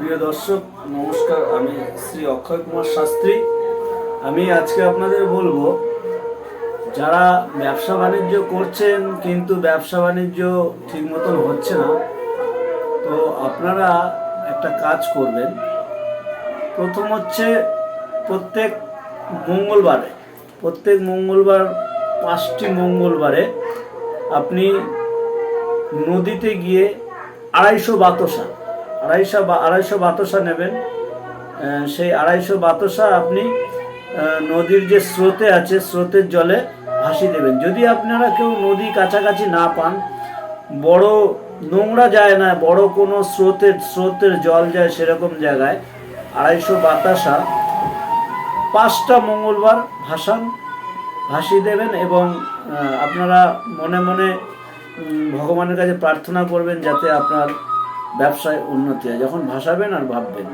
প্রিয় দর্শক, নমস্কার। আমি শ্রী অক্ষয় কুমার শাস্ত্রী। আমি আজকে আপনাদের বলব, যারা ব্যবসা বাণিজ্য করছেন কিন্তু ব্যবসা বাণিজ্য ঠিক মতন হচ্ছে না, তো আপনারা একটা কাজ করবেন। প্রথম হচ্ছে প্রত্যেক মঙ্গলবারে, প্রত্যেক মঙ্গলবার, পাঁচটি মঙ্গলবারে আপনি নদীতে গিয়ে আড়াইশো বাতাসা আড়াইশো বা আড়াইশো বাতাসা নেবেন। সেই আড়াইশো বাতাসা আপনি নদীর যে স্রোতে আছে, স্রোতের জলে ভাসিয়ে দেবেন। যদি আপনারা কেউ নদী কাছাকাছি না পান, বড় নোংরা যায় না, বড় কোনো স্রোতের স্রোতের জল যায় সেরকম জায়গায়, আড়াইশো বাতাসা পাঁচটা মঙ্গলবার ভাসান ভাসিয়ে দেবেন এবং আপনারা মনে মনে ভগবানের কাছে প্রার্থনা করবেন যাতে আপনার ব্যবসায় উন্নতি হয় যখন ভাসাবেন আর ভাববেন।